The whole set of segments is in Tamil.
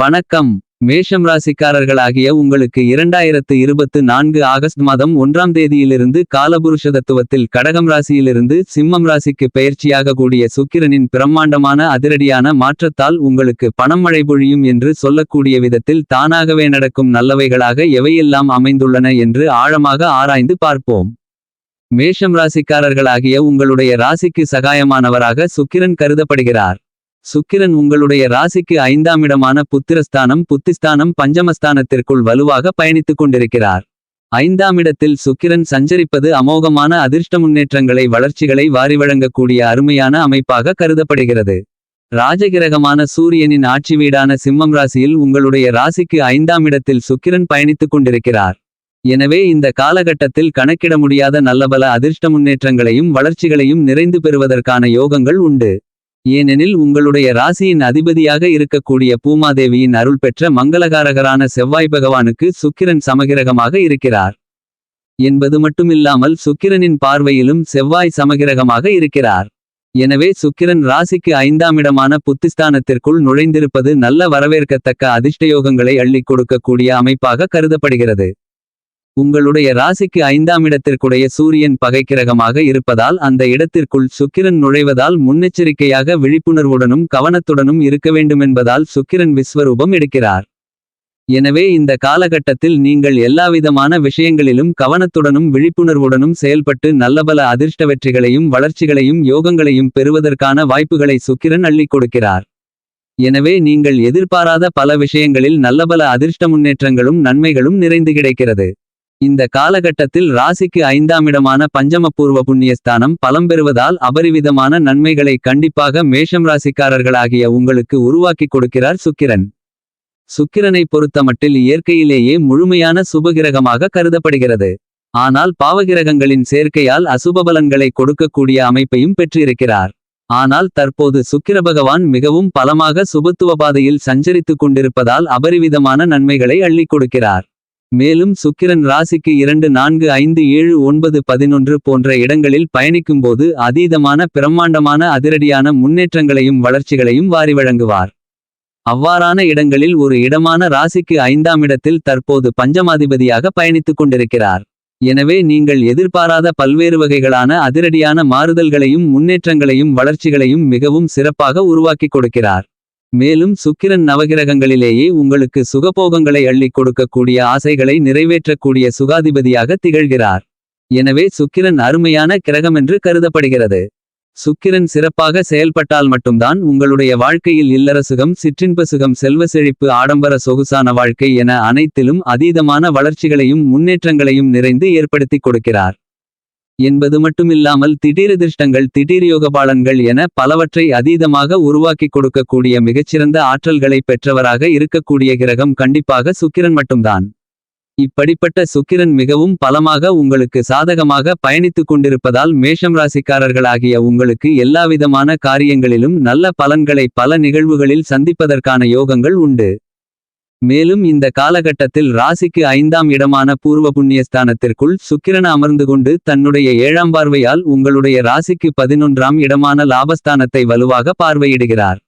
வணக்கம். மேஷம் ராசிக்காரர்களாகிய உங்களுக்கு இரண்டாயிரத்து இருபத்து நான்கு ஆகஸ்ட் மாதம் ஒன்றாம் தேதியிலிருந்து காலபுருஷ தத்துவத்தில் கடகம் ராசியிலிருந்து சிம்மம் ராசிக்கு பெயர்ச்சியாக கூடிய சுக்கிரனின் பிரம்மாண்டமான அதிரடியான மாற்றத்தால் உங்களுக்கு பணம் மழை பொழியும் என்று சொல்லக்கூடிய விதத்தில் தானாகவே நடக்கும் நல்லவைகளாக எவையெல்லாம் அமைந்துள்ளன என்று ஆழமாக ஆராய்ந்து பார்ப்போம். மேஷம் ராசிக்காரர்களாகிய உங்களுடைய ராசிக்கு சகாயமானவராக சுக்கிரன் கருதப்படுகிறார். சுக்கிரன் உங்களுடைய ராசிக்கு ஐந்தாம் இடமான புத்திரஸ்தானம் புத்திஸ்தானம் பஞ்சமஸ்தானத்திற்குள் வலுவாக பயணித்துக் கொண்டிருக்கிறார். ஐந்தாம் இடத்தில் சுக்கிரன் சஞ்சரிப்பது அமோகமான அதிர்ஷ்ட முன்னேற்றங்களை வளர்ச்சிகளை வாரி வழங்கக்கூடிய அருமையான அமைப்பாக கருதப்படுகிறது. ராஜகிரகமான சூரியனின் ஆட்சி வீடான சிம்மம் ராசியில் உங்களுடைய ராசிக்கு ஐந்தாம் இடத்தில் சுக்கிரன் பயணித்துக் கொண்டிருக்கிறார். எனவே இந்த காலகட்டத்தில் கணக்கிட முடியாத நல்லபல அதிர்ஷ்ட முன்னேற்றங்களையும் வளர்ச்சிகளையும் நிறைந்து பெறுவதற்கான யோகங்கள் உண்டு. ஏனெனில் உங்களுடைய ராசியின் அதிபதியாக இருக்கக்கூடிய பூமாதேவியின் அருள் பெற்ற மங்களகாரகரான செவ்வாய் பகவானுக்கு சுக்கிரன் சமகிரகமாக இருக்கிறார். என்பது மட்டுமில்லாமல் சுக்கிரனின் பார்வையிலும் செவ்வாய் சமகிரகமாக இருக்கிறார். எனவே சுக்கிரன் ராசிக்கு ஐந்தாம் இடமான புத்திஸ்தானத்திற்குள் நுழைந்திருப்பது நல்ல வரவேற்கத்தக்க அதிர்ஷ்டயோகங்களை அள்ளிக் கொடுக்கக்கூடிய அமைப்பாக கருதப்படுகிறது. உங்களுடைய ராசிக்கு ஐந்தாம் இடத்திற்குடைய சூரியன் பகைக்கிரகமாக இருப்பதால் அந்த இடத்திற்குள் சுக்கிரன் நுழைவதால் முன்னெச்சரிக்கையாக விழிப்புணர்வுடனும் கவனத்துடனும் இருக்க வேண்டுமென்பதால் சுக்கிரன் விஸ்வரூபம் எடுக்கிறார். எனவே இந்த காலகட்டத்தில் நீங்கள் எல்லாவிதமான விஷயங்களிலும் கவனத்துடனும் விழிப்புணர்வுடனும் செயல்பட்டு நல்லபல அதிர்ஷ்ட வெற்றிகளையும் வளர்ச்சிகளையும் யோகங்களையும் பெறுவதற்கான வாய்ப்புகளை சுக்கிரன் அள்ளிக் கொடுக்கிறார். எனவே நீங்கள் எதிர்பாராத பல விஷயங்களில் நல்லபல அதிர்ஷ்ட முன்னேற்றங்களும் நன்மைகளும் நிறைந்து கிடைக்கிறது. இந்த காலகட்டத்தில் ராசிக்கு ஐந்தாம் இடமான பஞ்சமபூர்வ புண்ணியஸ்தானம் பலம் பெறுவதால் அபரிவிதமான நன்மைகளை கண்டிப்பாக மேஷம் ராசிக்காரர்களாகிய உங்களுக்கு உருவாக்கிக் கொடுக்கிறார் சுக்கிரன். சுக்கிரனை பொறுத்தமட்டில் இயற்கையிலேயே முழுமையான சுபகிரகமாக கருதப்படுகிறது. ஆனால் பாவகிரகங்களின் சேர்க்கையால் அசுபபலன்களை கொடுக்கக்கூடிய அமைப்பையும் பெற்றிருக்கிறார். ஆனால் தற்போது சுக்கிர பகவான் மிகவும் பலமாக சுபத்துவ பாதையில் சஞ்சரித்துக் கொண்டிருப்பதால் அபரிவிதமான நன்மைகளை அள்ளிக் கொடுக்கிறார். மேலும் சுக்கிரன் ராசிக்கு இரண்டு நான்கு ஐந்து ஏழு ஒன்பது பதினொன்று போன்ற இடங்களில் பயணிக்கும்போது அதீதமான பிரம்மாண்டமான அதிரடியான முன்னேற்றங்களையும் வளர்ச்சிகளையும் வாரி வழங்குவார். அவ்வாறான இடங்களில் ஒரு இடமான ராசிக்கு ஐந்தாம் இடத்தில் தற்போது பஞ்சமாதிபதியாக பயணித்துக் கொண்டிருக்கிறார். எனவே நீங்கள் எதிர்பாராத பல்வேறு வகைகளான அதிரடியான மாறுதல்களையும் முன்னேற்றங்களையும் வளர்ச்சிகளையும் மிகவும் சிறப்பாக உருவாக்கிக் கொடுக்கிறார். மேலும் சுக்கிரன் நவகிரகங்களிலேயே உங்களுக்கு சுகபோகங்களை அள்ளிக் கொடுக்கக்கூடிய ஆசைகளை நிறைவேற்றக்கூடிய சுகாதிபதியாக திகழ்கிறார். எனவே சுக்கிரன் அருமையான கிரகமென்று கருதப்படுகிறது. சுக்கிரன் சிறப்பாக செயல்பட்டால் மட்டும்தான் உங்களுடைய வாழ்க்கையில் இல்லறசுகம் சிற்றின்ப சுகம் செல்வ செழிப்பு ஆடம்பர சொகுசான வாழ்க்கை என அனைத்திலும் அதீதமான வளர்ச்சிகளையும் முன்னேற்றங்களையும் நிறைந்து ஏற்படுத்திக் கொடுக்கிறார். என்பது மட்டுமில்லாமல் திடீரெதிர்ஷ்டங்கள் திடீர் யோகபாலன்கள் என பலவற்றை அதீதமாக உருவாக்கிக் கொடுக்கக்கூடிய மிகச்சிறந்த ஆற்றல்களை பெற்றவராக இருக்கக்கூடிய கிரகம் கண்டிப்பாக சுக்கிரன் மட்டும்தான். இப்படிப்பட்ட சுக்கிரன் மிகவும் பலமாக உங்களுக்கு சாதகமாக பயணித்துக் கொண்டிருப்பதால் மேஷம் ராசிக்காரர்களாகிய உங்களுக்கு எல்லாவிதமான காரியங்களிலும் நல்ல பலன்களை பல நிகழ்வுகளில் சந்திப்பதற்கான யோகங்கள் உண்டு. மேலும் இந்த காலகட்டத்தில் ராசிக்கு ஐந்தாம் இடமான பூர்வ புண்ணியஸ்தானத்திற்குள் சுக்கிரன் அமர்ந்து கொண்டு தன்னுடைய ஏழாம் பார்வையால் உங்களுடைய ராசிக்கு பதினொன்றாம் இடமான லாபஸ்தானத்தை வலுவாக பார்வையிடுகிறார்.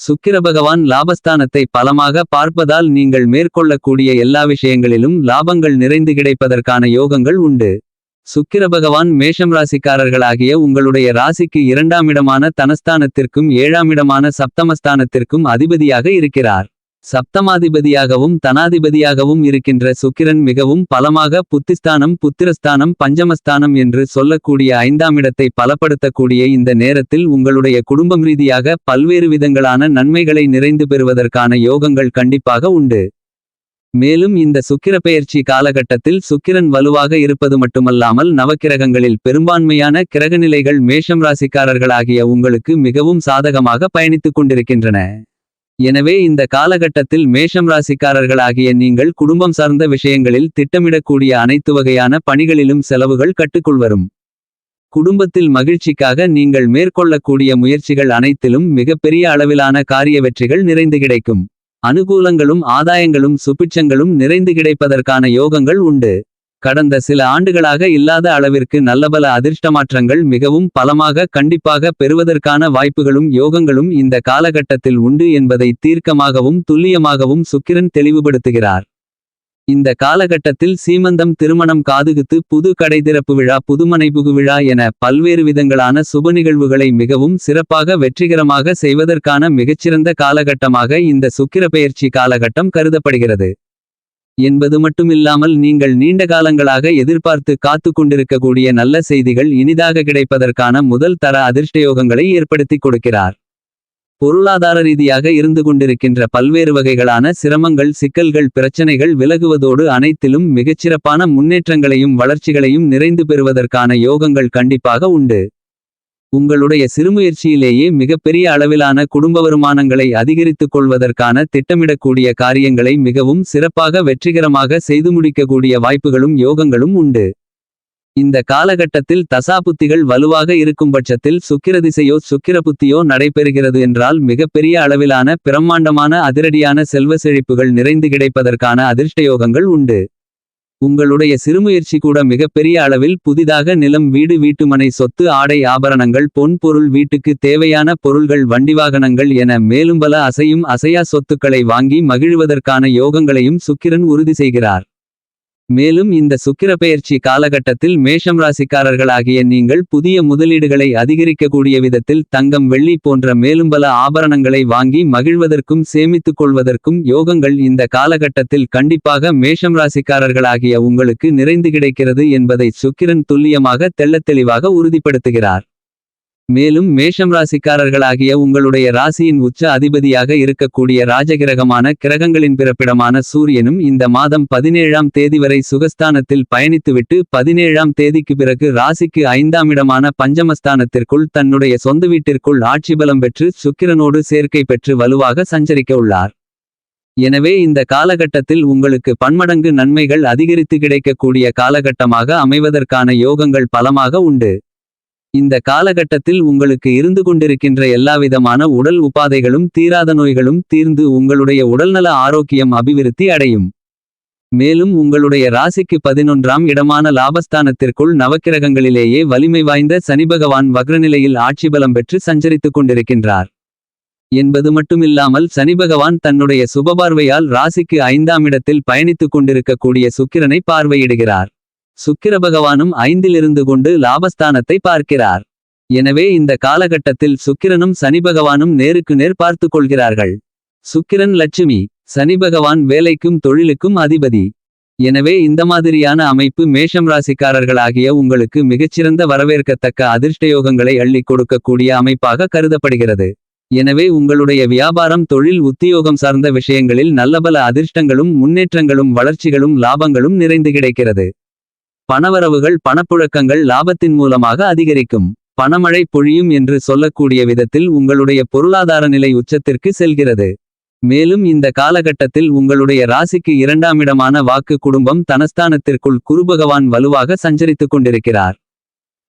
சுக்கிர பகவான் லாபஸ்தானத்தை பலமாக பார்ப்பதால் நீங்கள் மேற்கொள்ளக்கூடிய எல்லா விஷயங்களிலும் லாபங்கள் நிறைந்து கிடைப்பதற்கான யோகங்கள் உண்டு. சுக்கிர பகவான் மேஷம் ராசிக்காரர்களாகிய உங்களுடைய ராசிக்கு இரண்டாம் இடமான தனஸ்தானத்திற்கும் ஏழாம் இடமான சப்தமஸ்தானத்திற்கும் அதிபதியாக இருக்கிறார். சப்தமாதிபதியாகவும் தனாதிபதியாகவும் இருக்கின்ற சுக்கிரன் மிகவும் பலமாக புத்திஸ்தானம் புத்திரஸ்தானம் பஞ்சமஸ்தானம் என்று சொல்லக்கூடிய ஐந்தாம் இடத்தை பலப்படுத்தக்கூடிய இந்த நேரத்தில் உங்களுடைய குடும்பம் ரீதியாக பல்வேறு விதங்களான நன்மைகளை நிறைந்து பெறுவதற்கான யோகங்கள் கண்டிப்பாக உண்டு. மேலும் இந்த சுக்கிர பெயர்ச்சி காலகட்டத்தில் சுக்கிரன் வலுவாக இருப்பது மட்டுமல்லாமல் நவக்கிரகங்களில் பெரும்பான்மையான கிரகநிலைகள் மேஷம் ராசிக்காரர்களாகிய உங்களுக்கு மிகவும் சாதகமாக பயணித்துக் கொண்டிருக்கின்றன. எனவே இந்த காலகட்டத்தில் மேஷம் ராசிக்காரர்களாகிய நீங்கள் குடும்பம் சார்ந்த விஷயங்களில் திட்டமிடக்கூடிய அனைத்து வகையான பணிகளிலும் செலவுகள் கட்டுக்குள் வரும். குடும்பத்தில் மகிழ்ச்சிக்காக நீங்கள் மேற்கொள்ளக்கூடிய முயற்சிகள் அனைத்திலும் மிகப்பெரிய அளவிலான காரிய வெற்றிகள் நிறைந்து கிடைக்கும். அனுகூலங்களும் ஆதாயங்களும் சுபிட்சங்களும் நிறைந்து கிடைப்பதற்கான யோகங்கள் உண்டு. கடந்த சில ஆண்டுகளாக இல்லாத அளவிற்கு நல்லபல அதிர்ஷ்டமாற்றங்கள் மிகவும் பலமாக கண்டிப்பாக பெறுவதற்கான வாய்ப்புகளும் யோகங்களும் இந்த காலகட்டத்தில் உண்டு என்பதை தீர்க்கமாகவும் துல்லியமாகவும் சுக்கிரன் தெளிவுபடுத்துகிறார். இந்த காலகட்டத்தில் சீமந்தம் திருமணம் காதுகுத்து புது கடை திறப்பு விழா புதுமனை புகு விழா என பல்வேறு விதங்களான சுப நிகழ்வுகளை மிகவும் சிறப்பாக வெற்றிகரமாக செய்வதற்கான மிகச்சிறந்த காலகட்டமாக இந்த சுக்கிர பெயர்ச்சி காலகட்டம் கருதப்படுகிறது. என்பது மட்டுமில்லாமல் நீங்கள் நீண்ட காலங்களாக எதிர்பார்த்து காத்து கொண்டிருக்கக்கூடிய நல்ல செய்திகள் இனிதாக கிடைப்பதற்கான முதல் தர அதிர்ஷ்டயோகங்களை ஏற்படுத்திக் கொடுக்கிறார். பொருளாதார ரீதியாக இருந்து கொண்டிருக்கின்ற பல்வேறு வகைகளான சிரமங்கள் சிக்கல்கள் பிரச்சனைகள் விலகுவதோடு அனைத்திலும் மிகச்சிறப்பான முன்னேற்றங்களையும் வளர்ச்சிகளையும் நிறைந்து பெறுவதற்கான யோகங்கள் கண்டிப்பாக உண்டு. உங்களுடைய சிறுமுயற்சியிலேயே மிகப்பெரிய அளவிலான குடும்ப வருமானங்களை அதிகரித்துக் கொள்வதற்கான திட்டமிடக்கூடிய காரியங்களை மிகவும் சிறப்பாக வெற்றிகரமாக செய்து முடிக்கக்கூடிய வாய்ப்புகளும் யோகங்களும் உண்டு. இந்த காலகட்டத்தில் தசாபுத்திகள் வலுவாக இருக்கும் பட்சத்தில் சுக்கிரதிசையோ சுக்கிரபுத்தியோ நடைபெறுகிறது என்றால் மிகப்பெரிய அளவிலான பிரம்மாண்டமான அதிரடியான செல்வ செழிப்புகள் நிறைந்து கிடைப்பதற்கான அதிர்ஷ்டயோகங்கள் உண்டு. உங்களுடைய சிறுமுயற்சி கூட மிகப்பெரிய அளவில் புதிதாக நிலம் வீடு வீட்டுமனை சொத்து ஆடை ஆபரணங்கள் பொன் பொருள் வீட்டுக்கு தேவையான பொருள்கள் வண்டிவாகனங்கள் என மேலும் பல அசையும் அசையா சொத்துக்களை வாங்கி மகிழ்வதற்கான யோகங்களையும் சுக்கிரன் உறுதி செய்கிறார். மேலும் இந்த சுக்கிரப்பெயர்ச்சி காலகட்டத்தில் மேஷம் ராசிக்காரர்களாகிய நீங்கள் புதிய முதலீடுகளை அதிகரிக்கக்கூடிய விதத்தில் தங்கம் வெள்ளி போன்ற மேலும் பல ஆபரணங்களை வாங்கி மகிழ்வதற்கும் சேமித்துக் கொள்வதற்கும் யோகங்கள் இந்த காலகட்டத்தில் கண்டிப்பாக மேஷம் ராசிக்காரர்களாகிய உங்களுக்கு நிறைந்து கிடைக்கிறது என்பதை சுக்கிரன் துல்லியமாக தெள்ளத்தெளிவாக உறுதிப்படுத்துகிறார். மேலும் மேஷம் ராசிக்காரர்களாகிய உங்களுடைய ராசியின் உச்ச அதிபதியாக இருக்கக்கூடிய ராஜகிரகமான கிரகங்களின் பிறப்பிடமான சூரியனும் இந்த மாதம் பதினேழாம் தேதி வரை சுகஸ்தானத்தில் பயணித்துவிட்டு பதினேழாம் தேதிக்கு பிறகு ராசிக்கு ஐந்தாம் இடமான பஞ்சமஸ்தானத்திற்குள் தன்னுடைய சொந்த வீட்டிற்குள் ஆட்சி பலம் பெற்று சுக்கிரனோடு சேர்க்கை பெற்று வலுவாக சஞ்சரிக்க உள்ளார். எனவே இந்த காலகட்டத்தில் உங்களுக்கு பன்மடங்கு நன்மைகள் அதிகரித்து கிடைக்கக்கூடிய காலகட்டமாக அமைவதற்கான யோகங்கள் பலமாக உண்டு. இந்த காலகட்டத்தில் உங்களுக்கு இருந்து கொண்டிருக்கின்ற எல்லாவிதமான உடல் உபாதைகளும் தீராத நோய்களும் தீர்ந்து உங்களுடைய உடல்நல ஆரோக்கியம் அபிவிருத்தி அடையும். மேலும் உங்களுடைய ராசிக்கு பதினொன்றாம் இடமான லாபஸ்தானத்திற்குள் நவக்கிரகங்களிலேயே வலிமை வாய்ந்த சனிபகவான் வக்ரநிலையில் ஆட்சி பலம் பெற்று சஞ்சரித்துக் கொண்டிருக்கின்றார். என்பது மட்டுமில்லாமல் சனிபகவான் தன்னுடைய சுபபார்வையால் ராசிக்கு ஐந்தாம் இடத்தில் பயணித்துக் கொண்டிருக்கக்கூடிய சுக்கிரனை பார்வையிடுகிறார். சுக்கிர பகவானும் ஐந்திலிருந்து கொண்டு லாபஸ்தானத்தை பார்க்கிறார். எனவே இந்த காலகட்டத்தில் சுக்கிரனும் சனி பகவானும் நேருக்கு நேர் பார்த்துக் கொள்கிறார்கள். சுக்கிரன் லட்சுமி சனி பகவான் வேலைக்கும் தொழிலுக்கும் அதிபதி. எனவே இந்த மாதிரியான அமைப்பு மேஷம் ராசிக்காரர்களாகிய உங்களுக்கு மிகச்சிறந்த வரவேற்கத்தக்க அதிர்ஷ்டயோகங்களை அள்ளிக் கொடுக்கக்கூடிய அமைப்பாக கருதப்படுகிறது. எனவே உங்களுடைய வியாபாரம் தொழில் உத்தியோகம் சார்ந்த விஷயங்களில் நல்லபல அதிர்ஷ்டங்களும் முன்னேற்றங்களும் வளர்ச்சிகளும் லாபங்களும் நிறைந்து கிடைக்கிறது. பணவரவுகள் பணப்புழக்கங்கள் லாபத்தின் மூலமாக அதிகரிக்கும். பணமழை பொழியும் என்று சொல்லக்கூடிய விதத்தில் உங்களுடைய பொருளாதார நிலை உச்சத்திற்கு செல்கிறது. மேலும் இந்த காலகட்டத்தில் உங்களுடைய ராசிக்கு இரண்டாம் இடமான வாக்கு குடும்பம் தனஸ்தானத்திற்குள் குருபகவான் வலுவாக சஞ்சரித்துக் கொண்டிருக்கிறார்.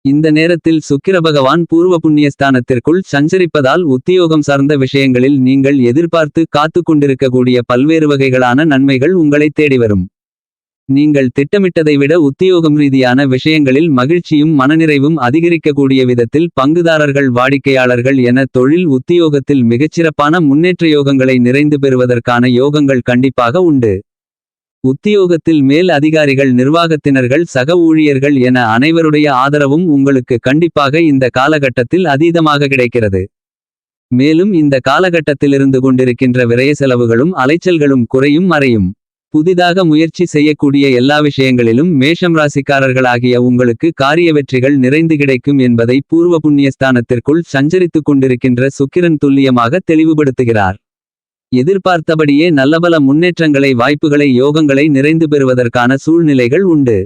இந்த நேரத்தில் சுக்கிர பகவான் பூர்வ புண்ணியஸ்தானத்திற்குள் சஞ்சரிப்பதால் உத்தியோகம் சார்ந்த விஷயங்களில் நீங்கள் எதிர்பார்த்து காத்து கொண்டிருக்கக்கூடிய பல்வேறு வகைகளான நன்மைகள் உங்களை தேடி வரும். நீங்கள் திட்டமிட்டதை விட உத்தியோகம் ரீதியான விஷயங்களில் மகிழ்ச்சியும் மனநிறைவும் அதிகரிக்கக்கூடிய விதத்தில் பங்குதாரர்கள் வாடிக்கையாளர்கள் என தொழில் உத்தியோகத்தில் மிகச்சிறப்பான முன்னேற்ற யோகங்களை நிறைந்து பெறுவதற்கான யோகங்கள் கண்டிப்பாக உண்டு. உத்தியோகத்தில் மேல் அதிகாரிகள் நிர்வாகத்தினர்கள் சக ஊழியர்கள் என அனைவருடைய ஆதரவும் உங்களுக்கு கண்டிப்பாக இந்த காலகட்டத்தில் அதீதமாக கிடைக்கிறது. மேலும் இந்த காலகட்டத்திலிருந்து கொண்டிருக்கின்ற விரய செலவுகளும் அலைச்சல்களும் குறையும் மறையும். புதிதாக முயற்சி செய்யக்கூடிய எல்லா விஷயங்களிலும் மேஷம் ராசிக்காரர்களாகிய உங்களுக்கு காரிய வெற்றிகள் நிறைந்து கிடைக்கும் என்பதை பூர்வ புண்ணியஸ்தானத்திற்குள் சஞ்சரித்துக் கொண்டிருக்கின்ற சுக்கிரன் துல்லியமாக தெளிவுபடுத்துகிறார். எதிர்பார்த்தபடியே நல்லபல முன்னேற்றங்களை வாய்ப்புகளை யோகங்களை நிறைந்து பெறுவதற்கான சூழ்நிலைகள் உண்டு.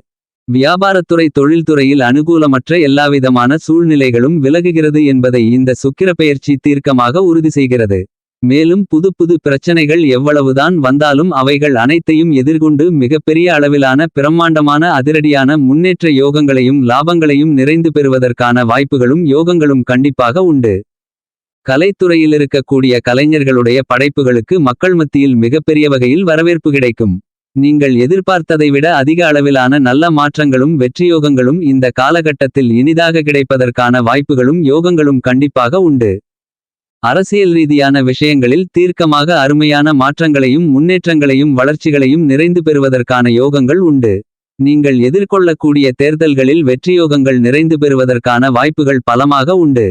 வியாபாரத்துறை தொழில்துறையில் அனுகூலமற்ற எல்லாவிதமான சூழ்நிலைகளும் விலகுகிறது என்பதை இந்த சுக்கிர பெயர்ச்சி தீர்க்கமாக உறுதி செய்கிறது. மேலும் புது புது பிரச்சனைகள் எவ்வளவுதான் வந்தாலும் அவைகள் அனைத்தையும் எதிர்கொண்டு மிகப்பெரிய அளவிலான பிரம்மாண்டமான அதிரடியான முன்னேற்ற யோகங்களையும் லாபங்களையும் நிறைந்து பெறுவதற்கான வாய்ப்புகளும் யோகங்களும் கண்டிப்பாக உண்டு. கலைத்துறையில் இருக்கக்கூடிய கலைஞர்களுடைய படைப்புகளுக்கு மக்கள் மத்தியில் மிகப்பெரிய வகையில் வரவேற்பு கிடைக்கும். நீங்கள் எதிர்பார்த்ததை விட அதிக அளவிலான நல்ல மாற்றங்களும் வெற்றியோகங்களும் இந்த காலகட்டத்தில் இனிதாக கிடைப்பதற்கான வாய்ப்புகளும் யோகங்களும் கண்டிப்பாக உண்டு. அரசியல் ரீதியான விஷயங்களில் தீர்க்கமாக அருமையான மாற்றங்களையும் முன்னேற்றங்களையும் வளர்ச்சிகளையும் நிறைந்து பெறுவதற்கான யோகங்கள் உண்டு. நீங்கள் எதிர்கொள்ளக்கூடிய தேர்தல்களில் வெற்றியோகங்கள் நிறைந்து பெறுவதற்கான வாய்ப்புகள் பலமாக உண்டு.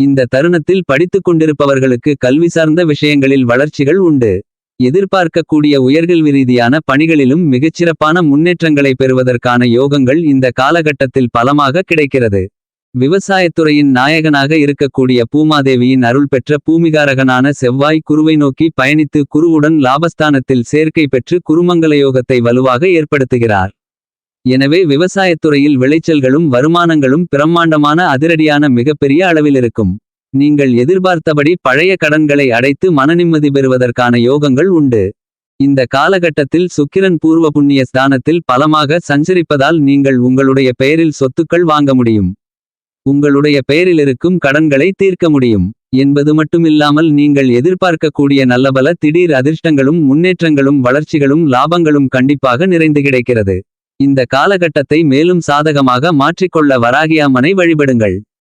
இந்த தருணத்தில் படித்துக் கொண்டிருப்பவர்களுக்கு கல்வி சார்ந்த விஷயங்களில் வளர்ச்சிகள் உண்டு. எதிர்பார்க்கக்கூடிய உயர்கல்வி ரீதியான பணிகளிலும் மிகச்சிறப்பான முன்னேற்றங்களை பெறுவதற்கான யோகங்கள் இந்த காலகட்டத்தில் பலமாக கிடைக்கிறது. விவசாயத்துறையின் நாயகனாக இருக்கக்கூடிய பூமாதேவியின் அருள் பெற்ற பூமிகாரகனான செவ்வாய் குருவை நோக்கி பயணித்து குருவுடன் லாபஸ்தானத்தில் சேர்க்கை பெற்று குருமங்கல யோகத்தை வலுவாக ஏற்படுத்துகிறார். எனவே விவசாயத்துறையில் விளைச்சல்களும் வருமானங்களும் பிரம்மாண்டமான அதிரடியான மிகப்பெரிய அளவில் இருக்கும் நீங்கள் எதிர்பார்த்தபடி பழைய கடன்களை அடைத்து மனநிம்மதி பெறுவதற்கான யோகங்கள் உண்டு. இந்த காலகட்டத்தில் சுக்கிரன் பூர்வ புண்ணிய ஸ்தானத்தில் பலமாக சஞ்சரிப்பதால் நீங்கள் உங்களுடைய பெயரில் சொத்துக்கள் வாங்க முடியும். உங்களுடைய பெயரில் இருக்கும் கடன்களை தீர்க்க முடியும். என்பது மட்டுமில்லாமல் நீங்கள் எதிர்பார்க்கக்கூடிய நல்லபல திடீர் அதிர்ஷ்டங்களும் முன்னேற்றங்களும் வளர்ச்சிகளும் லாபங்களும் கண்டிப்பாக நிறைந்து கிடைக்கிறது. இந்த காலகட்டத்தை மேலும் சாதகமாக மாற்றிக்கொள்ள வராகியாமனை வழிபடுங்கள்.